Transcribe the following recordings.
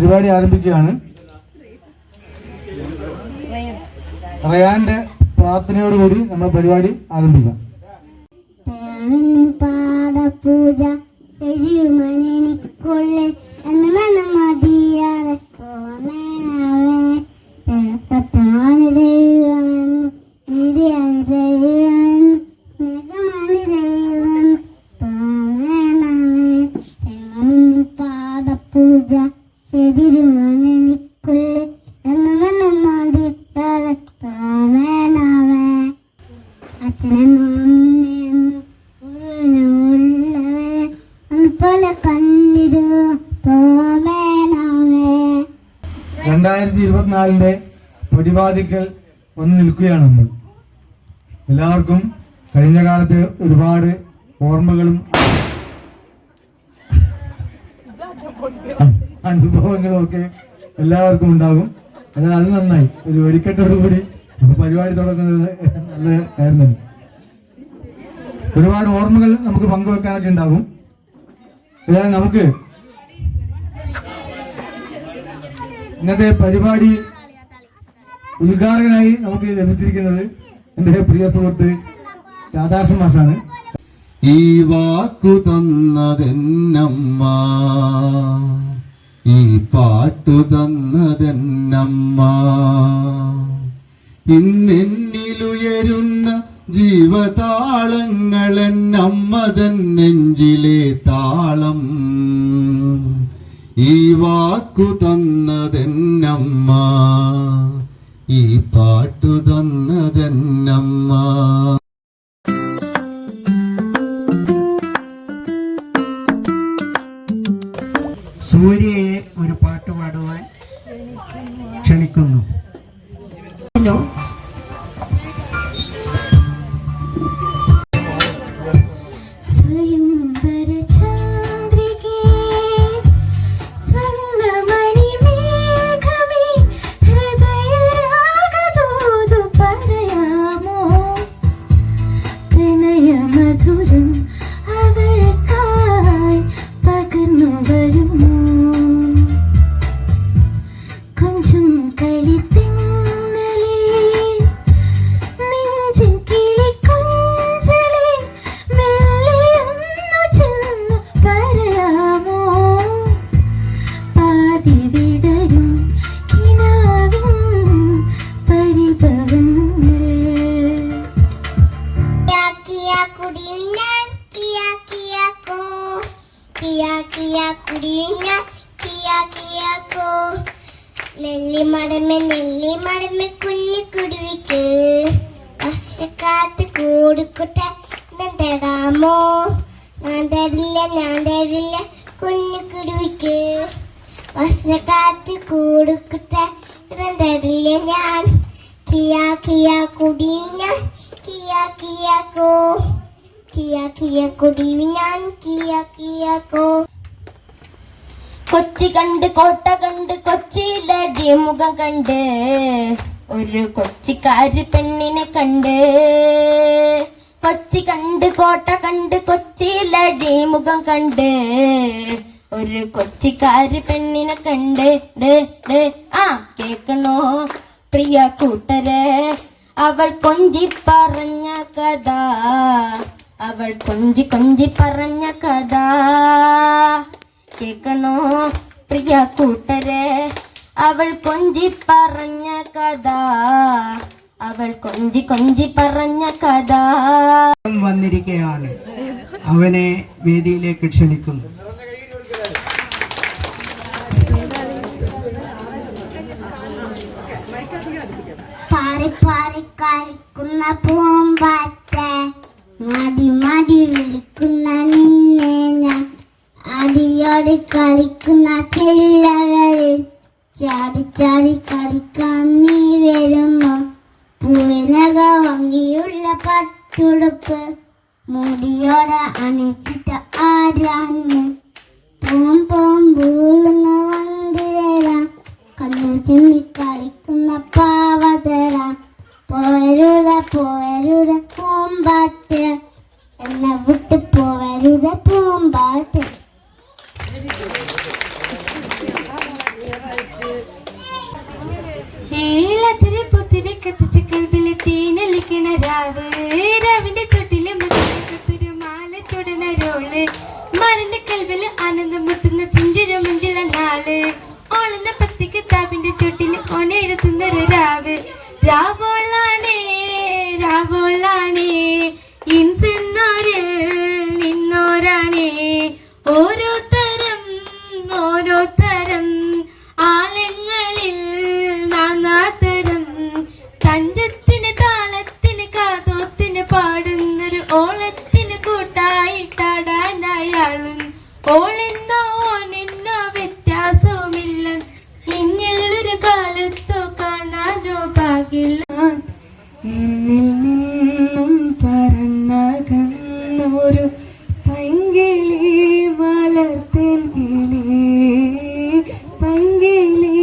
പരിപാടി ആരംഭിക്കുകയാണ്. റയാന്റെ പ്രാർത്ഥനയോടുകൂടി നമ്മൾ പരിപാടി ആരംഭിക്കാം. പാദപൂജ കൊള്ളേ എന്ന് വേണം മതിയാതെ രണ്ടായിരത്തി ഇരുപത്തിനാലിന്റെ പ്രതിപാദിക്കൽ വന്ന് നിൽക്കുകയാണ് നമ്മൾ. എല്ലാവർക്കും കഴിഞ്ഞ കാലത്ത് ഒരുപാട് ഓർമ്മകളും അനുഭവങ്ങളും ഒക്കെ എല്ലാവർക്കും ഉണ്ടാകും. എന്നാൽ അത് നന്നായി. ഒരു വെടിക്കെട്ടോടുകൂടി പരിപാടി തുടങ്ങുന്നത് നല്ല കാര്യം ഒരുപാട് ഓർമ്മകൾ നമുക്ക് പങ്കുവെക്കാനൊക്കെ ഉണ്ടാകും. ഏതായാലും നമുക്ക് ഇന്നത്തെ പരിപാടി ഉദ്ഘാടകനായി നമുക്ക് ലഭിച്ചിരിക്കുന്നത് എന്റെ പ്രിയ സുഹൃത്ത് രാധാകൃഷ്ണൻ മാഷാണ്. ഈ വാക്കു തന്നതെന്നമ്മ. ഈ പാട്ടു തന്നതെന്നമ്മ. ഇന്നെന്നിലുയരുന്ന ജീവതാളങ്ങളെന്നമ്മതൻ നെഞ്ചിലെ താളം. ഈ വാക്കു തന്നതെന്നമ്മ. ഈ പാട്ടു തന്നതെന്നമ്മ. സൂര്യയെ ഒരു പാട്ട് പാടുവാൻ ക്ഷണിക്കുന്നു. ഹലോ. നെല്ലി മടമെ നെല്ലി മടമെ കുഞ്ഞു കുടുവിക്ക്. വർഷക്കാത്ത് കൂടുക്കുട്ട ഞാൻ തരാമോ? ഞാൻ തരില്ല ഞാൻ തരില്ല കുഞ്ഞു കുടുവിക്ക്. വർഷക്കാത്ത് കൂടുക്കുട്ട ഞാൻ തരില്ല ഞാൻ. കിയാ കിയാ കുടിഞ്ഞ കിയാ കിയാക്കോ. കിയാ കിയാ കുടിവി ഞാൻ കിയാ കിയാക്കോ. കൊച്ചി കണ്ട് കോട്ട കണ്ട് കൊച്ചിയിലടി മുഖം കണ്ട്. ഒരു കൊച്ചിക്കാരി പെണ്ണിനെ കണ്ട്. കൊച്ചി കണ്ട് കോട്ട കണ്ട് കൊച്ചിയിലടി മുഖം കണ്ട്. ഒരു കൊച്ചിക്കാരി പെണ്ണിനെ കണ്ട്. ആ കേക്കണോ? പ്രിയ കൂട്ടരെ അവൾ കൊഞ്ചി പറഞ്ഞ കഥ. അവൾ കൊഞ്ചി കൊഞ്ചി പറഞ്ഞ കഥ. കേക്കണോ പ്രിയ കൂട്ടരെ അവൾ കൊഞ്ചി പറഞ്ഞ കഥ. അവൾ കൊഞ്ചി കൊഞ്ചി പറഞ്ഞ കഥ. അവൻ വന്നിരിക്കുകയാണ് അവനെ വേദിയിലേക്ക് ക്ഷണിക്കുന്നു. പാറി പാറി കളിക്കുന്ന പൂമ്പാറ്റ മതി മതി വിളിക്കുന്ന നിന്നെ. അടിയോടി കളിക്കുന്ന ചെല്ലകളിൽ ചാടി ചാടി കളിക്കാൻ നീ വരുമ്പോ പൂവിനക ഭംഗിയുള്ള പട്ടുടുപ്പ് മുടിയോടെ അണിച്ചിട്ട് ആരാന്ന് പോം പോം പൂളുന്ന വണ്ടിതരാം കണ്ണു ചിമ്മി കളിക്കുന്ന പാവതരാം പോവരുടെ പോവരുടെ പൂമ്പാട്ട് എന്നെ വിട്ട് പോവരുടെ പൂമ്പാട്ട് താറാവ് രാവിന്റെ ചുട്ടിലെ മുത്തുന്ന കത്തുരു മാല ചുടനരോൾ മരന്റെ കൽവിൽ ആനന്ദം മുത്തുന്ന പറന്നകന്നൊരു പൈങ്കിളി വളർത്തേൻ കിളി. പൈങ്കിളി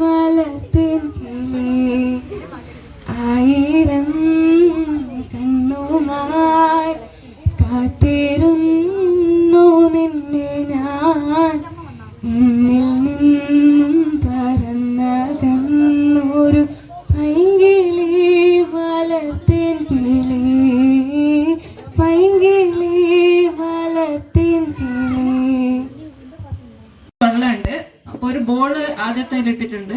വളർത്തേൻ കിളി. ആയിരം കണ്ണുമായി കാത്തിരുന്നു നിന്നെ ഞാൻ. എന്നിൽ ഇട്ടിട്ടുണ്ട്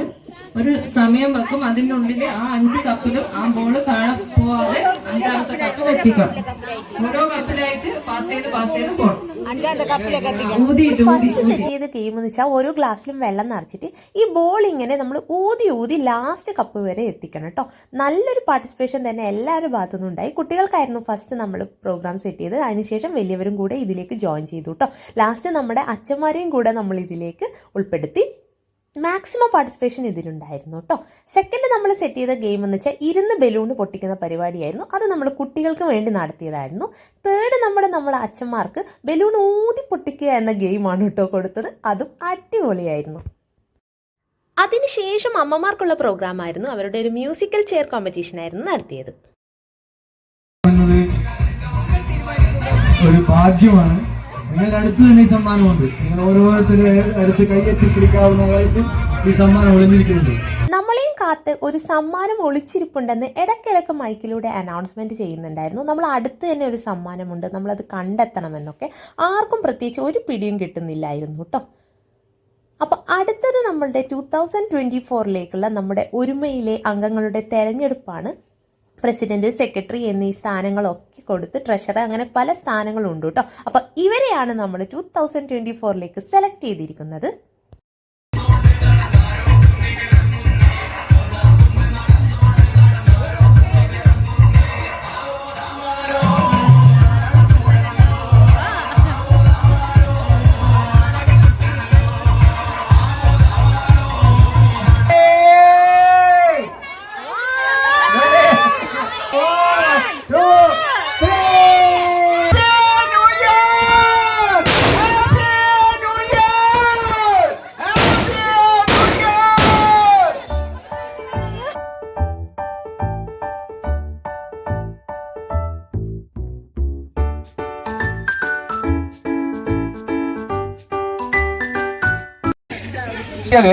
ഒരു സമയം വെക്കും. അതിന്റെ ഉള്ളിൽ ആ അഞ്ച് കപ്പിലും ആ ബോൾ താഴെ പോവാതെ അഞ്ചാമത്തെ കപ്പിൽ എത്തിക്കണം ഓരോ കപ്പിലായിട്ട് പാസ് ചെയ്ത് പാസ് ചെയ്ത് പോകണം ഫസ്റ്റ് സെറ്റ് ചെയ്ത ഗെയിം എന്ന് വെച്ചാൽ ഓരോ ഗ്ലാസ്സിലും വെള്ളം നിറച്ചിട്ട് ഈ ബോൾ ഇങ്ങനെ നമ്മൾ ഊതി ഊതി ലാസ്റ്റ് കപ്പ് വരെ എത്തിക്കണം കേട്ടോ നല്ലൊരു പാർട്ടിസിപ്പേഷൻ തന്നെ എല്ലാവരും ഭാഗത്തുനിന്നും ഉണ്ടായി. കുട്ടികൾക്കായിരുന്നു ഫസ്റ്റ് നമ്മൾ പ്രോഗ്രാം സെറ്റ് ചെയ്ത് അതിനുശേഷം വലിയവരും കൂടെ ഇതിലേക്ക് ജോയിൻ ചെയ്തു കേട്ടോ ലാസ്റ്റ് നമ്മുടെ അച്ഛന്മാരെയും കൂടെ നമ്മൾ ഇതിലേക്ക് ഉൾപ്പെടുത്തി. മാക്സിമം പാർട്ടിസിപ്പേഷൻ ഇതിലുണ്ടായിരുന്നു കേട്ടോ സെക്കൻഡ് നമ്മൾ സെറ്റ് ചെയ്ത ഗെയിം എന്ന് വെച്ചാൽ ഇരുന്ന് ബലൂൺ പൊട്ടിക്കുന്ന പരിപാടിയായിരുന്നു. അത് നമ്മൾ കുട്ടികൾക്ക് വേണ്ടി നടത്തിയതായിരുന്നു. തേർഡ് നമ്മുടെ നമ്മളെ അച്ഛന്മാർക്ക് ബലൂൺ ഊതി പൊട്ടിക്കുക എന്ന ഗെയിമാണ് കേട്ടോ കൊടുത്തത്. അതും അടിപൊളിയായിരുന്നു. അതിനുശേഷം അമ്മമാർക്കുള്ള പ്രോഗ്രാം ആയിരുന്നു. അവരുടെ ഒരു മ്യൂസിക്കൽ ചെയർ കോമ്പറ്റീഷൻ ആയിരുന്നു നടത്തിയത്. ഒരു ഭാഗ്യമാണ്. നിങ്ങളുടെ അടുത്ത് തന്നെ ഈ സമ്മാനമുണ്ട്. നിങ്ങൾ ഓരോരുത്തരും അടുത്ത് കൈയെത്തി പിടിക്കാവുന്നതായിട്ട് ഈ സമ്മാനം ഒളിഞ്ഞിരിക്കുന്നുണ്ട്. നമ്മളെയും കാത്ത് ഒരു സമ്മാനം ഒളിച്ചിരിപ്പുണ്ടെന്ന് ഇടയ്ക്കിടയ്ക്ക് മൈക്കിലൂടെ അനൗൺസ്മെന്റ് ചെയ്യുന്നുണ്ടായിരുന്നു. നമ്മൾ അടുത്ത് തന്നെ ഒരു സമ്മാനമുണ്ട്. നമ്മളത് കണ്ടെത്തണമെന്നൊക്കെ ആർക്കും പ്രത്യേകിച്ച് ഒരു പിടിയും കിട്ടുന്നില്ലായിരുന്നു കേട്ടോ. അപ്പോൾ അടുത്തത് നമ്മളുടെ ടു തൗസൻഡ് ട്വന്റി ഫോറിലേക്കുള്ള നമ്മുടെ ഒരുമയിലെ അംഗങ്ങളുടെ തെരഞ്ഞെടുപ്പാണ് പ്രസിഡന്റ് സെക്രട്ടറി എന്നീ സ്ഥാനങ്ങളൊക്കെ കൊടുത്ത് ട്രഷറർ അങ്ങനെ പല സ്ഥാനങ്ങളുണ്ട് കേട്ടോ. അപ്പോൾ ഇവരെയാണ് നമ്മൾ ടു തൗസൻഡ് ട്വന്റി ഫോറിലേക്ക് സെലക്ട് ചെയ്തിരിക്കുന്നത്.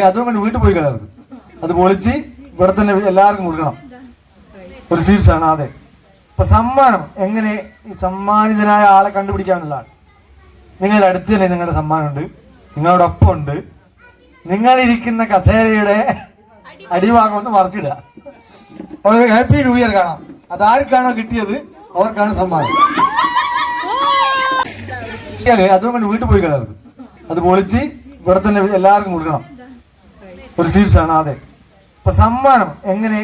അതുകൊണ്ട് വീട്ടിൽ പോയി കളയരുത് അത് പൊളിച്ച് ഇവിടെ തന്നെ എല്ലാവർക്കും കൊടുക്കണം. ഒരു ആണ് അതെ അപ്പൊ സമ്മാനം എങ്ങനെ ഈ സമ്മാനിതനായ ആളെ കണ്ടുപിടിക്കാന്നുള്ളതാണ് നിങ്ങളുടെ അടുത്ത് തന്നെ നിങ്ങളുടെ സമ്മാനമുണ്ട്. നിങ്ങളോടൊപ്പം ഉണ്ട് നിങ്ങൾ ഇരിക്കുന്ന കസേരയുടെ അടിഭാഗം ഒന്ന് മറച്ചിടുക. ഒരു ഹാപ്പി ന്യൂ ഇയർ കാണാം. അതാർക്കാണോ കിട്ടിയത്? അവർക്കാണ് സമ്മാനം. അതുകൊണ്ട് വീട്ടിൽ പോയി കളയരുത് അത് പൊളിച്ച് ഇവിടെ തന്നെ എല്ലാവർക്കും കൊടുക്കണം. ഒരു സീറ്റ്സ് ആണ് അതെ അപ്പൊ സമ്മാനം എങ്ങനെ